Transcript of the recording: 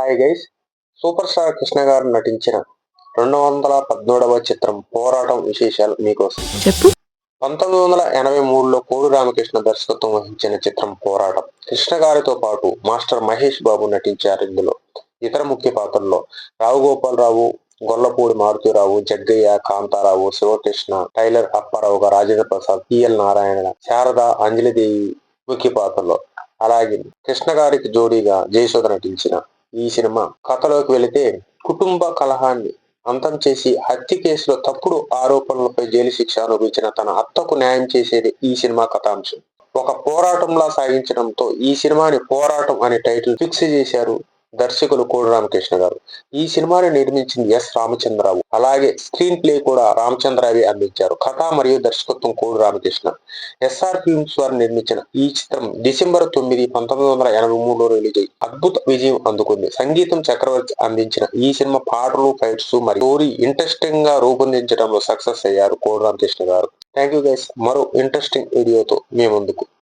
Hi guys super star Krishna గారు నటించిన రెండు వందల పద్మూడవ చిత్రం పోరాటం విశేషాలు మీకోసం. చెప్పు. పంతొమ్మిది వందల ఎనభై మూడులో కోడి రామకృష్ణ దర్శకత్వం వహించిన చిత్రం పోరాటం. కృష్ణ గారితో పాటు మాస్టర్ మహేష్ బాబు నటించారు ఇందులో. ఇతర ముఖ్య పాత్రల్లో రావు గోపాలరావు గొల్లపూడి మారుతీరావు జగ్గయ్య కాంతారావు శివకృష్ణ టైలర్ అప్పారావు రాజేంద్ర ప్రసాద్ పిఎల్ నారాయణ శారద అంజలిదేవి ముఖ్య పాత్రలో అలాగే కృష్ణ గారికి జోడీగా జయసుధ నటించిన ఈ సినిమా కథలోకి వెళితే కుటుంబ కలహాన్ని అంతం చేసి హత్య కేసులో తప్పుడు ఆరోపణలపై జైలు శిక్ష అనుభవించిన తన అత్తకు న్యాయం చేసేది ఈ సినిమా కథాంశం. ఒక పోరాటంలా సాగించడంతో ఈ సినిమాని పోరాటం అనే టైటిల్ ఫిక్స్ చేశారు దర్శకులు కోడి రామకృష్ణ గారు. ఈ సినిమాని నిర్మించింది ఎస్ రామచంద్రరావు. అలాగే స్క్రీన్ ప్లే కూడా రామచంద్రరావి అందించారు. కథ మరియు దర్శకత్వం కోడి రామకృష్ణ. ఎస్ఆర్ ఫిల్మ్స్ వారు నిర్మించిన ఈ చిత్రం డిసెంబర్ తొమ్మిది పంతొమ్మిది వందల ఎనభై మూడులో రిలీజ్ అయ్యి అద్భుత విజయం అందుకుంది. సంగీతం చక్రవర్తి అందించిన ఈ సినిమా పాటలు ఫైట్స్ మరియు స్టోరీ ఇంట్రెస్టింగ్గా రూపొందించడంలో సక్సెస్ అయ్యారు కోడి రామకృష్ణ గారు. Thank you guys. మరో ఇంట్రెస్టింగ్ వీడియోతో మీ ముందుకు.